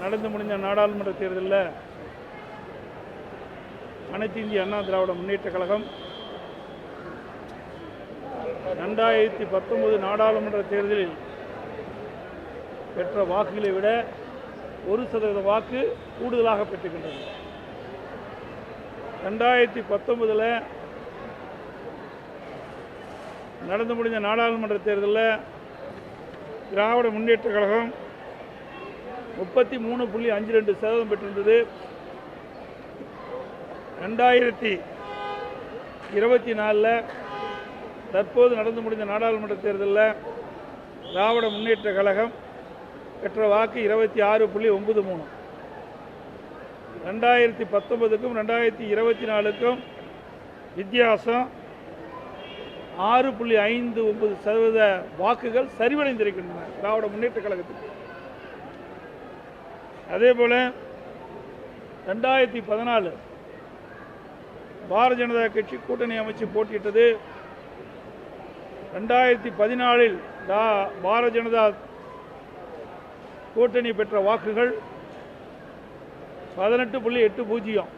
நடந்து முடிஞ்ச நாடாளுமன்ற தேர்தலில் அனைத்து இந்திய அண்ணா திராவிட முன்னேற்ற கழகம் ரெண்டாயிரத்தி பத்தொன்பது நாடாளுமன்ற தேர்தலில் பெற்ற வாக்குகளை விட ஒரு சதவீத வாக்கு கூடுதலாக பெற்றுக்கின்றது ரெண்டாயிரத்தி பத்தொன்பதில் நடந்து முடிந்த நாடாளுமன்ற தேர்தலில் திராவிட முன்னேற்ற கழகம் முப்பத்தி மூணு புள்ளி அஞ்சு ரெண்டு சதவீதம் பெற்றிருந்தது. ரெண்டாயிரத்தி இருபத்தி நாலில் தற்போது நடந்து முடிந்த நாடாளுமன்ற தேர்தலில் திராவிட முன்னேற்ற கழகம் பெற்ற வாக்கு இருபத்தி ஆறு புள்ளி ஒன்பது மூணு. ரெண்டாயிரத்தி பத்தொன்பதுக்கும் ரெண்டாயிரத்தி இருபத்தி நாலுக்கும் வித்தியாசம் ஆறு புள்ளி ஐந்து ஒன்பது சதவீத வாக்குகள் சரிவடைந்திருக்கின்றன திராவிட முன்னேற்ற கழகத்துக்கு. அதே போல ரெண்டாயிரத்தி பதினாலு பாரதிய ஜனதா கட்சி கூட்டணி அமைச்சு போட்டியிட்டது. ரெண்டாயிரத்தி பதினாலில் தா பாரதிய ஜனதா கூட்டணி பெற்ற வாக்குகள் பதினெட்டு புள்ளி எட்டு பூஜ்ஜியம்.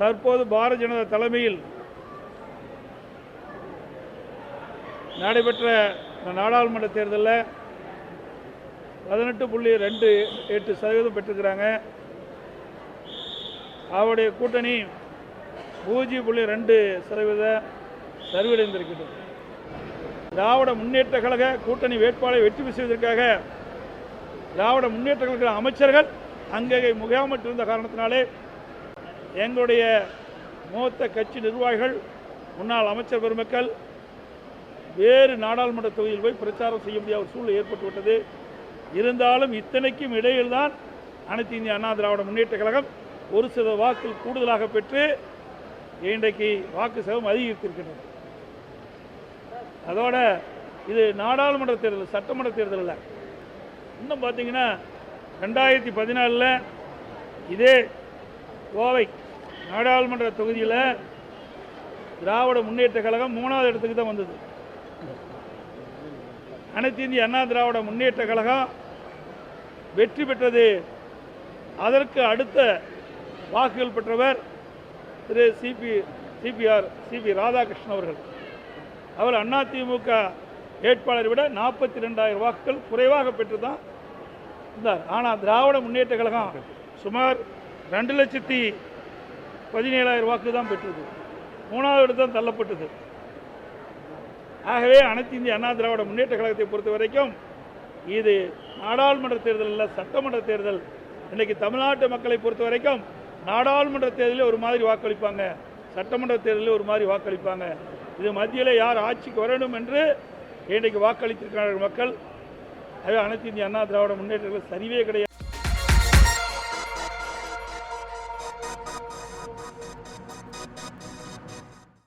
தற்போது பாரதிய ஜனதா தலைமையில் நடைபெற்ற நாடாளுமன்ற தேர்தலில் பதினெட்டு புள்ளி ரெண்டு எட்டு சதவீதம் பெற்றிருக்கிறாங்க. அவருடைய கூட்டணி பூஜ்ஜியம் புள்ளி ரெண்டு சதவீத சரிவடைந்திருக்கிறது. திராவிட முன்னேற்ற கழக கூட்டணி வேட்பாளரை வெற்றி பெறுவதற்காக செய்வதற்காக திராவிட முன்னேற்ற கழக அமைச்சர்கள் அங்கே முகாமிட்டிருந்த காரணத்தினாலே எங்களுடைய மூத்த கட்சி நிர்வாகிகள் முன்னாள் அமைச்சர் பெருமக்கள் வேறு நாடாளுமன்ற தொகுதியில் போய் பிரச்சாரம் செய்ய முடியாத ஒரு சூழ்நிலை ஏற்பட்டுவிட்டது. இருந்தாலும் இத்தனைக்கும் இடையில்தான் அனைத்து இந்திய அண்ணா திராவிட முன்னேற்ற கழகம் ஒரு சில வாக்குகள் கூடுதலாக பெற்று இன்றைக்கு வாக்கு சதவீதம் அதிகரித்திருக்கின்றது. அதோட இது நாடாளுமன்ற தேர்தல் சட்டமன்ற தேர்தலில் இன்னும் பார்த்தீங்கன்னா ரெண்டாயிரத்தி பதினாலில் இதே கோவை நாடாளுமன்ற தொகுதியில் திராவிட முன்னேற்ற கழகம் மூணாவது இடத்துக்கு தான் வந்தது. அனைத்து இந்திய அண்ணா திராவிட முன்னேற்ற கழகம் வெற்றி பெற்றது. அதற்கு அடுத்த வாக்குகள் பெற்றவர் திரு C P C P R C P Radhakrishnan அவர்கள். அவர் அதிமுக வேட்பாளரை விட நாற்பத்தி ரெண்டாயிரம் வாக்குகள் குறைவாக பெற்று தான் இருந்தார். ஆனால் திராவிட முன்னேற்ற கழகம் சுமார் ரெண்டு லட்சத்தி பதினேழாயிரம் வாக்கு தான் பெற்றது. மூணாவது இடத்தான் தள்ளப்பட்டது. ஆகவே அனைத்து இந்திய அண்ணா திராவிட முன்னேற்ற கழகத்தை பொறுத்த வரைக்கும் இது நாடாளுமன்ற தேர்தல் இல்ல சட்டமன்ற தேர்தல். இன்னைக்கு தமிழ்நாட்டு மக்களை பொறுத்த வரைக்கும் நாடாளுமன்ற தேர்தலில் ஒரு மாதிரி வாக்களிப்பாங்க. சட்டமன்ற தேர்தலில் ஒரு மாதிரி வாக்களிப்பாங்க. இது மத்தியில் யார் ஆட்சிக்கு வரணும் என்று இன்றைக்கு வாக்களித்திருக்கிறார்கள் மக்கள். அது அனைத்து இந்திய அண்ணா திராவிட முன்னேற்றங்கள் சரிவே கிடையாது.